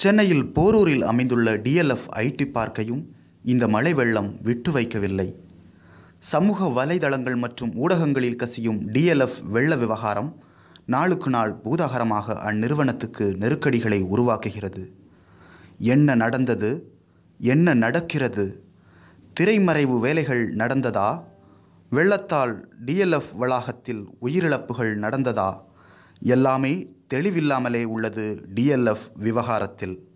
சென்னையில் போரூரில் அமைந்துள்ள DLF ID பார்க்கையும் இந்த மழை வெள்ளம் விட்டு வைக்கவில்லை. சமூக வலைதளங்கள் மற்றும் ஊடகங்களில் கசியும் டிஎல்எஃப் வெள்ள விவகாரம் நாளுக்கு நாள் பூதாகரமாக அந்நிறுவனத்துக்கு நெருக்கடிகளை உருவாக்குகிறது. என்ன நடந்தது? என்ன நடக்கிறது? திரைமறைவு வேலைகள் நடந்ததா? வெள்ளத்தால் டிஎல்எஃப் வளாகத்தில் உயிரிழப்புகள் நடந்ததா? எல்லாமே தெளிவில்லாமலே உள்ளது டிஎல்எஃப் விவகாரத்தில்.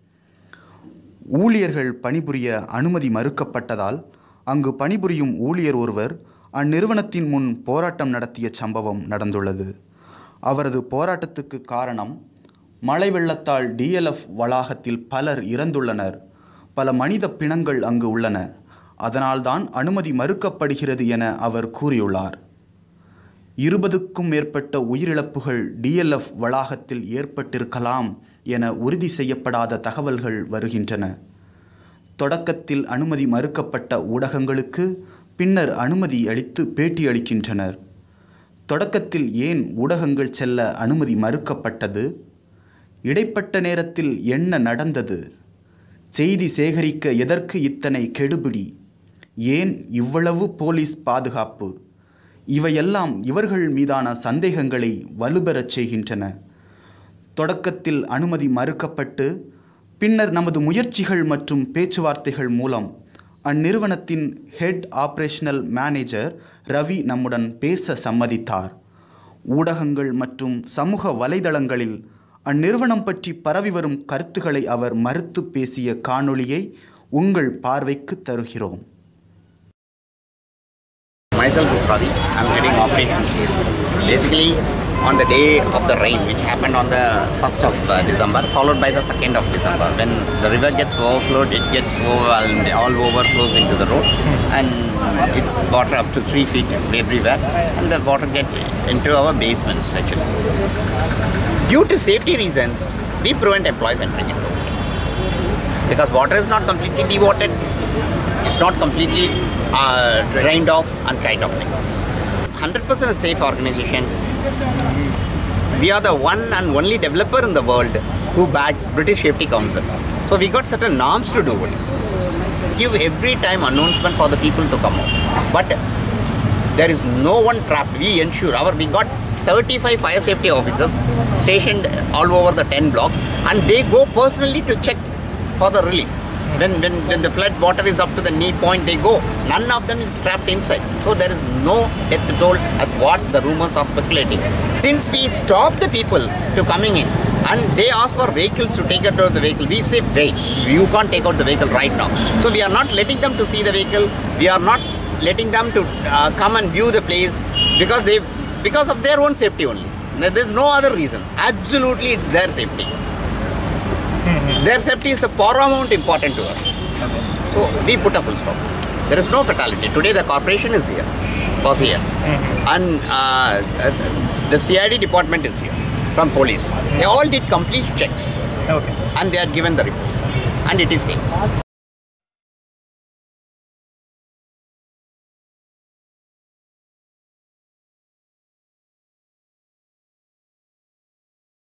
ஊழியர்கள் பணிபுரிய அனுமதி மறுக்கப்பட்டதால் அங்கு பணிபுரியும் ஊழியர் ஒருவர் அந்நிறுவனத்தின் முன் போராட்டம் நடத்திய சம்பவம் நடந்துள்ளது. அவரது போராட்டத்துக்கு காரணம் மழை வெள்ளத்தால் டிஎல்எஃப் வளாகத்தில் பலர் இறந்துள்ளனர். பல மனித பிணங்கள் அங்கு உள்ளன. அதனால்தான் அனுமதி மறுக்கப்படுகிறது என அவர் கூறியுள்ளார். இருபதுக்கும் மேற்பட்ட உயிரிழப்புகள் டிஎல்எஃப் வளாகத்தில் ஏற்பட்டிருக்கலாம் என உறுதி செய்யப்படாத தகவல்கள் வருகின்றன. தொடக்கத்தில் அனுமதி மறுக்கப்பட்ட ஊடகங்களுக்கு பின்னர் அனுமதி அளித்து பேட்டியளிக்கின்றனர் தொடக்கத்தில் ஏன் ஊடகங்கள் செல்ல அனுமதி மறுக்கப்பட்டது? இடைப்பட்ட நேரத்தில் என்ன நடந்தது? செய்தி சேகரிக்க எதற்கு இத்தனை கெடுபிடி? ஏன் இவ்வளவு போலீஸ் பாதுகாப்பு? இவையெல்லாம் இவர்கள் மீதான சந்தேகங்களை வலுப்பெறச் செய்கின்றன. தொடக்கத்தில் அனுமதி மறுக்கப்பட்டு பின்னர் நமது முயற்சிகள் மற்றும் பேச்சுவார்த்தைகள் மூலம் அந்நிறுவனத்தின் ஹெட் ஆப்ரேஷனல் மேனேஜர் ரவி நம்முடன் பேச சம்மதித்தார். ஊடகங்கள் மற்றும் சமூக வலைதளங்களில் அந்நிறுவனம் பற்றி பரவி வரும் கருத்துக்களை அவர் மறுத்து பேசிய காணொளியை உங்கள் பார்வைக்கு தருகிறோம். Myself is Ravi. I'm heading operations here. Basically, on the day of the rain, which happened on the 1st of uh, December, followed by the 2nd of December, when the river gets overflowed, it gets overwhelmed, all overflows into the road, and it's water up to three feet everywhere, and the water get into our basements actually. Due to safety reasons, we prevent employees entering into it because water is not completely dewatered not completely uh, drained off and kind of things. 100% a safe organization. We are the one and only developer in the world who backs British Safety Council. So we got certain norms to do it. Give every time announcement for the people to come out. But there is no one trapped. We ensure our we got 35 fire safety officers stationed all over the 10 blocks and they go personally to check for the relief. When, when, when the flood water is up to the knee point, they go. None of them is trapped inside. So there is no death toll as what the rumors are speculating. Since we stop the people to coming in and they ask for vehicles to take out of the vehicle, we say, wait, you can't take out the vehicle right now. So we are not letting them to see the vehicle. We are not letting them to uh, come and view the place because they because of their own safety only. There is no other reason. Absolutely, it's their safety. Their safety is the paramount important to us. So we put a full stop. There is no fatality. Today the corporation is here, was here, and uh, uh, the CID department is here from police. They all did complete checks Okay. and they are given the report, and it is safe.